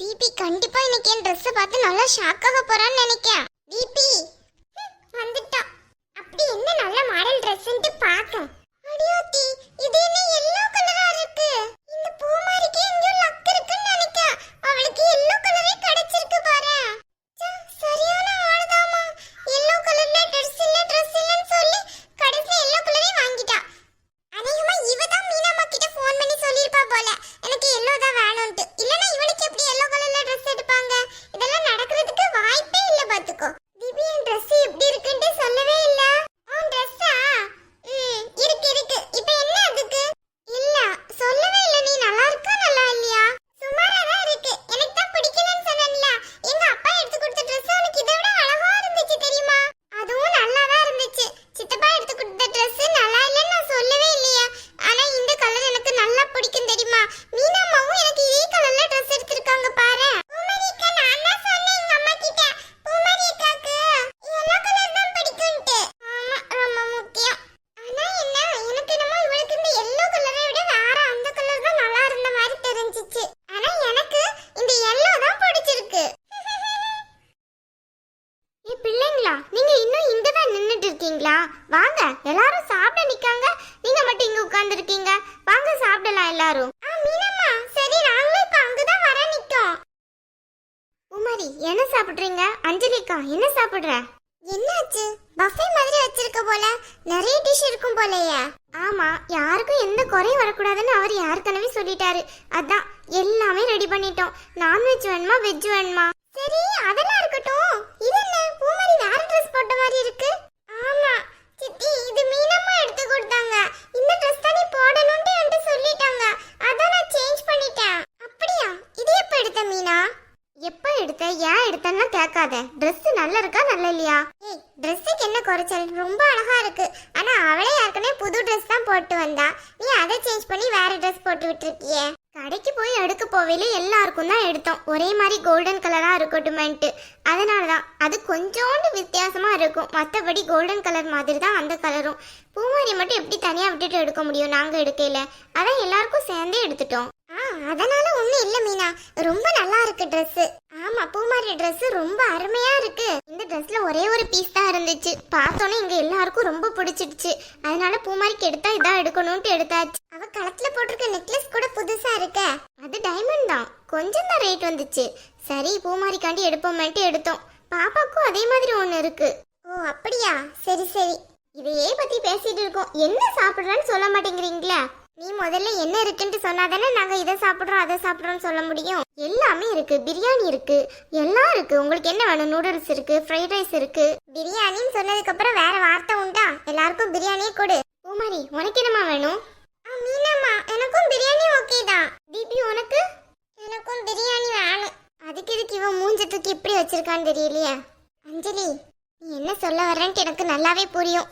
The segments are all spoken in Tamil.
தீபி கண்டிப்பா இன்னைக்கு என் ட்ரெஸ் பார்த்து நல்லா ஷாக்காக போறான்னு நினைக்கிறேன். தீபி வந்துட்டா. அப்படி என்ன நல்ல மாடல் ட்ரெஸ்ன்ட்டு பாக்க அடியோத்தி இது என்ன எல்லோ கலரா இருக்கு? இந்த பூமாரிக்கு எங்கேயோ லக் இருக்குன்னு நினைக்க அவளுக்கு எல்லோ கலரே கிடைச்சிருக்கு பாரு. எல்லாரும். சரி நாங்களும் இப்ப அங்கதான் வர நிக்கோம். உமாரி என்ன சாப்பிடுறீங்க? அஞ்சலிக்கா என்ன சாப்பிடுற? என்னாச்சு? பஃபே மாதிரி வச்சிருக்க போல. நிறைய டிஷ் இருக்கும் போலயே. ஆமா யாருக்கும் எந்த குறையும் வரக்கூடாதுன்னு அவர் ஏற்கனவே சொல்லிட்டாரு. அதான் எல்லாமே ரெடி பண்ணிட்டோம். நான்வெஜ் வேணுமா வெஜ் வேணுமா? சரி அதெல்லாம் இருக்கட்டும் இது என்ன பூமாரி வேற ட்ரெஸ் போட்ட மாதிரி இருக்கு ஆமா சித்தி இது மீனம்மா எடுத்து கொடுத்தாங்க இந்த ட்ரெஸ் தான் நீ போடணும்னு என்கிட்ட சொல்லிட்டாங்க அதான் நான் சேஞ்ச் பண்ணிட்டேன் அப்படியா இது எப்ப எடுத்த மீனா எப்ப எடுத்த ஏன் எடுத்தன்னா கேட்காத. ட்ரெஸ் நல்லா இருக்கா நல்லா இல்லையா? ஏய் ட்ரெஸ்ஸுக்கு என்ன குறைச்சல்? ரொம்ப அழகா இருக்கு. ஆனா அவளே ஏற்கனவே புது ட்ரெஸ் தான் போட்டு வந்தா. நீ அதை சேஞ்ச் பண்ணி வேற ட்ரெஸ் போட்டு விட்டுருக்கியே. கடைக்கு போய் எடுக்க போவேல எல்லாருக்கும் தான் எடுத்தோம். ஒரே மாதிரி கோல்டன் கலரா இருக்கட்டுமேன்ட்டு அதனால தான் அது கொஞ்சோண்டு வித்தியாசமா இருக்கும். மற்றபடி கோல்டன் கலர் மாதிரி தான் அந்த கலரும் பூமாரி மட்டும் எப்படி தனியா விட்டுட்டு எடுக்க முடியும் நாங்க எடுக்கல அதான் எல்லாருக்கும் சேர்ந்தே எடுத்துட்டோம். அதனால ஒண்ணு இல்ல மீனா. ரொம்ப நல்லா இருக்கு Dress. ஆமா பூமாரி Dress ரொம்ப அருமையா இருக்கு. இந்த Dressல ஒரே ஒரு பீஸ் தான் இருந்துச்சு. பார்த்தோன்னே இங்க எல்லாருக்கும் ரொம்ப பிடிச்சிடுச்சு. அதனால பூமாரிக்கு எடுத்தா இதான் எடுக்கணும்ட்டு எடுத்தாச்சு. அவ கழுத்துல போட்டிருக்க நெக்லஸ் கூட புதுசா இருக்க. அது டைமண்ட் தான். கொஞ்சம் தான் ரேட் வந்துச்சு. சரி பூமாரிக்காண்டி எடுப்போமேட்டு எடுத்தோம். பாப்பாக்கும் அதே மாதிரி ஒன்று இருக்கு. ஓ அப்படியா? சரி சரி. இதையே பத்தி பேசிட்டு இருக்கோம். என்ன சாப்பிடுறேன்னு சொல்ல மாட்டேங்கிறீங்களா? நீ முதல்ல என்ன இருக்குன்ட்டு சொன்னாதானே நாங்கள் இதை சாப்பிட்றோம் அதை சாப்பிட்றோன்னு சொல்ல முடியும். எல்லாமே இருக்கு பிரியாணி இருக்கு எல்லாம் இருக்கு. உங்களுக்கு என்ன வேணும்? நூடுல்ஸ் இருக்கு ஃப்ரைட் ரைஸ் இருக்கு. பிரியாணின்னு சொன்னதுக்கு அப்புறம் வேற வார்த்தை உண்டா? எல்லாருக்கும் பிரியாணியே கொடு. பூமாரி உனக்கு என்னமா வேணும்? மீனாமா எனக்கும் பிரியாணி ஓகே தான். தீபி உனக்கு? எனக்கும் பிரியாணி வேணும். அதுக்கு இதுக்கு இவன் மூஞ்ச தூக்கி இப்படி வச்சிருக்கான்னு தெரியலையே? அஞ்சலி நீ என்ன சொல்ல வர்றேன்ட்டு எனக்கு நல்லாவே புரியும்.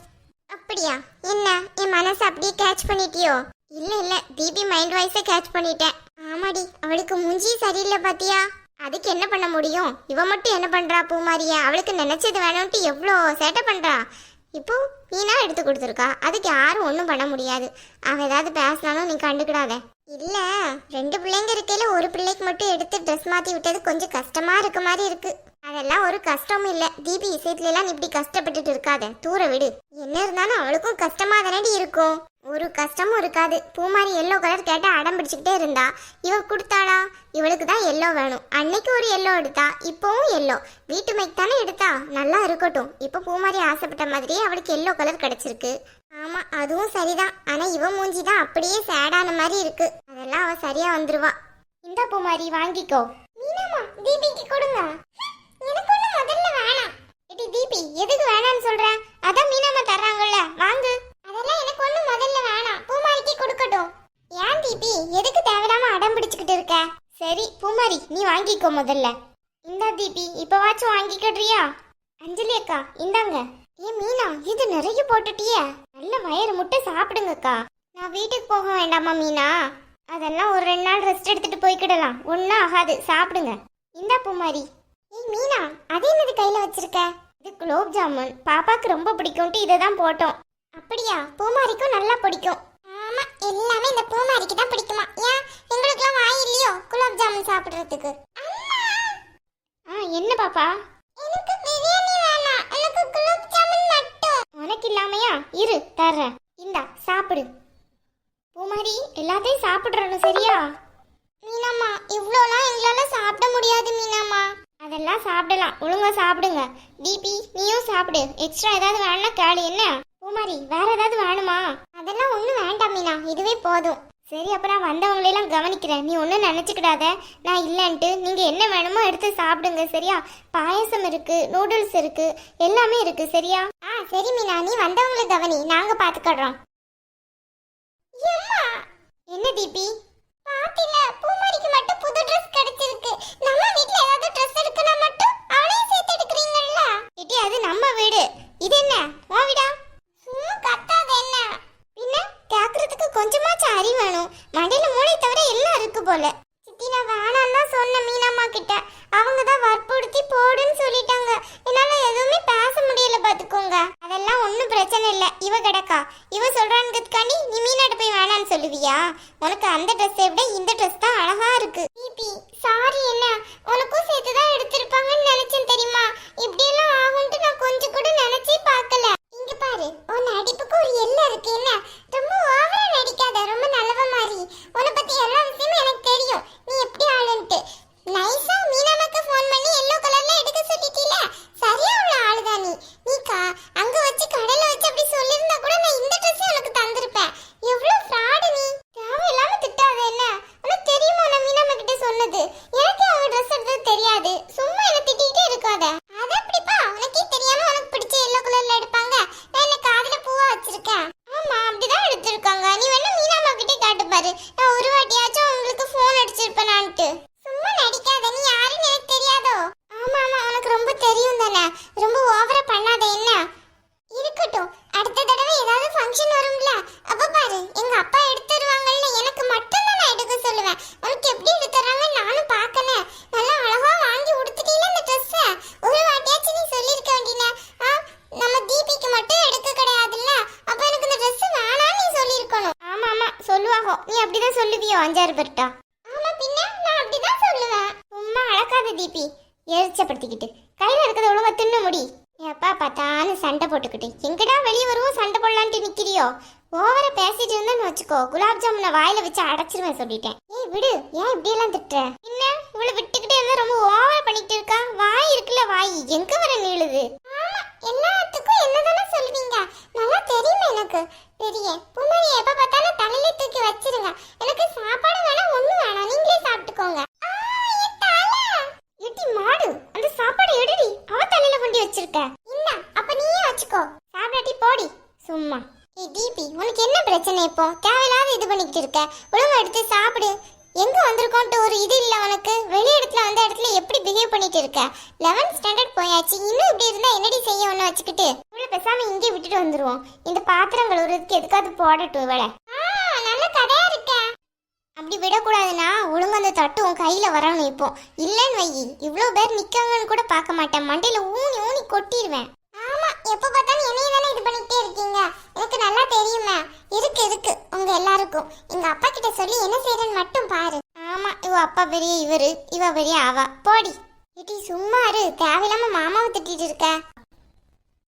அப்படியா? என்ன? என் மனசை அப்படியே கேட்ச் பண்ணிட்டியோ? இல்ல இல்ல. தீபி மைண்ட் வாய்ஸை கேட்ச் பண்ணிட்டேன். ஆமாடி அவளுக்கு மூஞ்சி சரியில்லை பாத்தியா? அதுக்கு என்ன பண்ண முடியும்? இவ மட்டும் என்ன பண்றா பூமாரியா? அவளுக்கு நினைச்சது வேணும்ட்டு எவ்வளோ சேட்டை பண்றா? இப்போ நீனா எடுத்து கொடுத்துருக்கா. அதுக்கு யாரும் ஒன்றும் பண்ண முடியாது. அவ ஏதாவது பேசினாலும் நீ கண்டுக்கிடாத. இல்ல ரெண்டு பிள்ளைங்க இருக்கையில ஒரு பிள்ளைக்கு மட்டும் எடுத்து ட்ரெஸ் மாத்தி விட்டது கொஞ்சம் கஷ்டமா இருக்க மாதிரி இருக்கு. அதெல்லாம் ஒரு கஷ்டமும் இல்ல. தீபி விஷயத்துல எல்லாம் நீ இப்படி கஷ்டப்பட்டுட்டு இருக்காத. தூர விடு. என்ன இருந்தாலும் அவளுக்கும் கஷ்டமா தானே இருக்கும். ஒரு கஷ்டமும் இருக்காது. பூமாரி எல்லோ கலர் கேட்டா அடம் பிடிச்சிக்கிட்டே இருந்தா இவ கொடுத்தாளா? இவளுக்கு தான் எல்லோ வேணும். அன்னைக்கு ஒரு எல்லோ எடுத்தா இப்போவும் எல்லோ வீட்டு மைக் தானே எடுத்தா? நல்லா இருக்கட்டும். இப்போ பூமாரி ஆசைப்பட்ட மாதிரியே அவளுக்கு எல்லோ கலர் கிடைச்சிருக்கு. ஆமா அதுவும் சரிதான். ஆனா இவ மூஞ்சி தான் அப்படியே சேடான மாதிரி இருக்கு. அதெல்லாம் அவ சரியா வந்துருவா. இந்த பூமாரி வாங்கிக்கோ. மீனாமா தீபிக்கு கொடுங்க. எனக்கு ஒண்ணு முதல்ல வேணாம். ஏடி தீபி எதுக்கு வேணாம்னு சொல்ற? அதான் மீனாமா தர்றாங்கல்ல வாங்கு அதெல்லாம் எனக்கு ஒண்ணு முதல்ல வேணாம் பூமாரிக்கு கொடுக்கட்டும் ஏன் தீபி எதுக்கு தேவையில்லாம அடம் பிடிச்சுக்கிட்டு இருக்க சரி பூமாரி நீ வாங்கிக்கோ முதல்ல. இந்தா தீபி இப்பவாச்சும் வாங்கிக்கிடுறியா? அஞ்சலி அக்கா இந்தாங்க. ஏ மீனா இது நிறைய போட்டுட்டியே. நல்ல வயிறு முட்டை சாப்பிடுங்கக்கா. நான் வீட்டுக்கு போக வேண்டாமா மீனா? அதெல்லாம் ஒரு ரெண்டு நாள் ரெஸ்ட் எடுத்துட்டு போய்க்கிடலாம். ஒன்றும் ஆகாது. சாப்பிடுங்க. இந்தா பூமாரி. ஏய் மீனா அதே என்னது கையில் வச்சிருக்க? இது குலோப் ஜாமுன். பாப்பாக்கு ரொம்ப பிடிக்கும்ட்டு இதை தான் போட்டோம். அப்படியா? பூமாரிக்கும் நல்லா பிடிக்கும். ஆமா எல்லாமே இந்த பூமாரி தான் பிடிக்குமா ஏன் எங்களுக்குலாம் வாய் இல்லையோ குலோப் ஜாமுன் சாப்பிடுறதுக்கு அம்மா பாப்பா எனக்கு பிரியாணி வேணாம் எனக்கு குலோப் ஜாமுன் மட்டும் உனக்கு இல்லாமையா இரு தர்றேன் இந்தா சாப்பிடு பூமாரி எல்லாத்தையும் சாப்பிடுறணும் சரியா மீனாம்மா இவ்வளோலாம் எங்களால சாப்பிட முடியாது மீனாம்மா அதெல்லாம் சாப்பிடலாம். ஒழுங்கா சாப்பிடுங்க. தீபி நீயும் சாப்பிடு. எக்ஸ்ட்ரா ஏதாவது வேணும்னா கேளு என்ன? பூமாரி வேற ஏதாவது வேணுமா? அதெல்லாம் ஒன்றும் வேண்டாம் மீனா. இதுவே போதும். சரி அப்புறம் வந்தவங்களையெல்லாம் வந்தவங்களெல்லாம் கவனிக்கிறேன். நீ ஒன்றும் நினச்சிக்கிடாத. நான் இல்லைன்ட்டு நீங்கள் என்ன வேணுமோ எடுத்து சாப்பிடுங்க சரியா? பாயசம் இருக்குது நூடுல்ஸ் இருக்குது எல்லாமே இருக்குது சரியா? ஆ சரி மீனா. நீ வந்தவங்களை கவனி. நாங்கள் பார்த்துக்கிறோம். என்ன தீபி பாத்தில பூமாரிக்கு மட்டும் புது Dress கிடைச்சிருக்கு. நம்ம வீட்ல ஏதாவது Dress எடுக்கனா மட்டும் அவளையும் சேர்த்து எடுக்கறீங்கல்ல இடி அது நம்ம வீடு இது என்ன உன் வீடா சும்மா கத்தாத என்ன பின்ன கேக்குறதுக்கு கொஞ்சமாச்சும் அறிவு வேணும் மண்டையில மூளை தவிர எல்லாம் இருக்கு போல சித்தி நான் வேணாம் தான் சொன்னேன் மீனாம்மா கிட்ட அவங்க தான் வற்புறுத்தி போடுன்னு சொல்லிட்டாங்க என்னால எதுவுமே பேச முடியல பாத்துக்கோங்க அதெல்லாம் ஒன்றும் பிரச்சனை இல்லை. இவ கிடக்கா. இவ சொல்றான்கிறதுக்காண்டி நீ மீனாட்ட போய் வேணான்னு சொல்லுவியா? உனக்கு அந்த ட்ரெஸ்ஸை விட இந்த ட்ரெஸ் தான் அழகா இருக்கு. பிபி சாரி என்ன உனக்கும் சேர்த்து தான் எடுத்திருப்பாங்கன்னு நினைச்சேன் தெரியுமா? இப்படி எல்லாம் ஆகும்ட்டு நான் கொஞ்சம் கூட நினைச்சே பார்க்கல. இங்க பாரு உன் அடிப்புக்கு ஒரு எல்லை இருக்கு என்ன ரொம்ப ஓவரா நடிக்காத ரொம்ப நல்லவ மாதிரி உன்னை பத்தி எல்லா விஷயமும் எனக்கு தெரியும் நீ எப்படி ஆளுன்ட்டு நைஸா மீனாமாக்கு ஃபோன் பண்ணி எல்லோ கலர்ல எடுக்க சொல்லிட்டீல சரியா உள்ள ஆளுதான் நீ நீ கா அங்க வச்சு கடையில வச்சு அப்படி சொல்லிருந்தா கூட நான் இந்த ட்ரெஸ் உனக்கு தந்திருப்பேன் எவ்வளவு ஃப்ராடு நீ தேவையில்லாம திட்டாத என்ன உனக்கு தெரியுமா நான் மீனாமா கிட்ட சொன்னது எனக்கு அவங்க ட்ரெஸ் எடுத்தது தெரியாது சும்மா என்ன திட்டிக்கிட்டே இருக்காத அது எப்படிப்பா உனக்கே தெரியாம உனக்கு பிடிச்ச எல்லோ கலர்ல எடுப்பாங்க நான் என்ன காதுல பூவா வச்சிருக்கேன் ஆமா அப்படிதான் எடுத்திருக்காங்க நீ வேணா மீனாமா கிட்டே காட்டு பாரு நான் ஒரு வாட்டியாச்சும் உங்களுக்கு பண்ணான்ட்டு சும்மா நடிக்காத நீ யாருன்னு எனக்கு தெரியாதோ? ஆமா ஆமா உனக்கு ரொம்ப தெரியும் தானே? ரொம்ப ஓவரா பண்ணாத என்ன? இருக்கட்டும் அடுத்த தடவை ஏதாவது ஃபங்க்ஷன் வரும்ல அப்ப பாரு எங்க அப்பா எடுத்துருவாங்கல்ல எனக்கு மட்டும் தான் நான் எடுக்க சொல்லுவேன். உனக்கு எப்படி எடுத்துறாங்க நானும் பார்க்கணும். நல்லா அழகா வாங்கி உடுத்துட்டீங்க இந்த ட்ரெஸ்ஸ ஒரு வாட்டியாச்சும் நீ சொல்லியிருக்க வேண்டியன? ஆ நம்ம தீபிக்கு மட்டும் எடுக்க கிடையாதுல்ல? அப்ப எனக்கு இந்த ட்ரெஸ் வேணாம்னு நீ சொல்லியிருக்கணும் ஆமா ஆமா சொல்லுவாங்க நீ அப்படிதான் சொல்லுவியோ அஞ்சாறு பேர்ட்டா ஆமா பின்ன நான் அப்படிதான் சொல்லுவேன் சும்மா அழகாத தீபி எரிச்சப்படுத்திக்கிட்டு கையில் இருக்கிறத ஒழுங்கா தின்னு முடி. எப்பா பார்த்தாலும் சண்டை போட்டுக்கிட்டு. எங்கடா வெளியே வருவோம் சண்டை போடலான்ட்டு நிக்கிறியோ? ஓவரா பேசிட்டு இருந்தேன்னு வச்சுக்கோ. குலாப் ஜாமுனை வாயில வச்சு அடைச்சிருவேன் சொல்லிட்டேன். ஏய் விடு. ஏன் இப்படி எல்லாம் திட்டுற? என்ன? இவ்வளவு விட்டுக்கிட்டே இருந்தா ரொம்ப ஓவர் பண்ணிட்டு இருக்கா? வாய் இருக்குல்ல வாய். எங்க வர நீளுது ஆமா எல்லாத்துக்கும் தீபி உனக்கு என்ன பிரச்சனை இப்போ? தேவையில்லாத இது பண்ணிக்கிட்டு இருக்க. ஒழுங்கா எடுத்து சாப்பிடு. எங்க வந்திருக்கோன்ட்டு ஒரு இது இல்லை உனக்கு? வெளி இடத்துல வந்த இடத்துல எப்படி பிஹேவ் பண்ணிட்டு இருக்க? 11th ஸ்டாண்டர்ட் போயாச்சு. இன்னும் இப்படி இருந்தா என்னடி செய்ய ஒண்ணு வச்சுக்கிட்டு? இவ்வளவு பேசாம இங்கே விட்டுட்டு வந்துருவோம். இந்த பாத்திரம் கழுவுறதுக்கு எதுக்காவது போடட்டும் இவளை. நல்ல கதையா இருக்க. அப்படி விடக்கூடாதுன்னா ஒழுங்கு அந்த தட்டு உன் கையில வரணும் இப்போ. இல்லைன்னு வை. இவ்வளோ பேர் நிக்காங்கன்னு கூட பார்க்க மாட்டேன். மண்டையில ஊனி ஊனி கொட்டிடுவேன் ஆமா எப்ப பார்த்தாலும் என்னையே தானே இது எனக்கு நல்லா தெரியுமா இருக்கு இருக்கு. உங்க எல்லாருக்கும். எங்க அப்பா கிட்ட சொல்லி என்ன செய்யறேன்னு மட்டும் பாரு. ஆமா இவ அப்பா பெரிய இவரு இவ பெரிய அவ. போடி. இடி சும்மா இரு. தேவையில்லாம மாமாவை திட்டிட்டு இருக்க.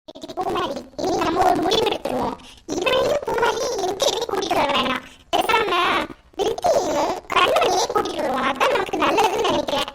இடி பூமாரி நம்ம ஒரு முடிவு எடுத்துருவோம். இவனையும் பூமாரி எங்க எதுக்கு கூட்டிட்டு வர வேணாம் பேசாம விருத்தியும் கண்மணியே கூட்டிட்டு வருவோம். அதான் நமக்கு நல்லதுன்னு நினைக்கிறேன்.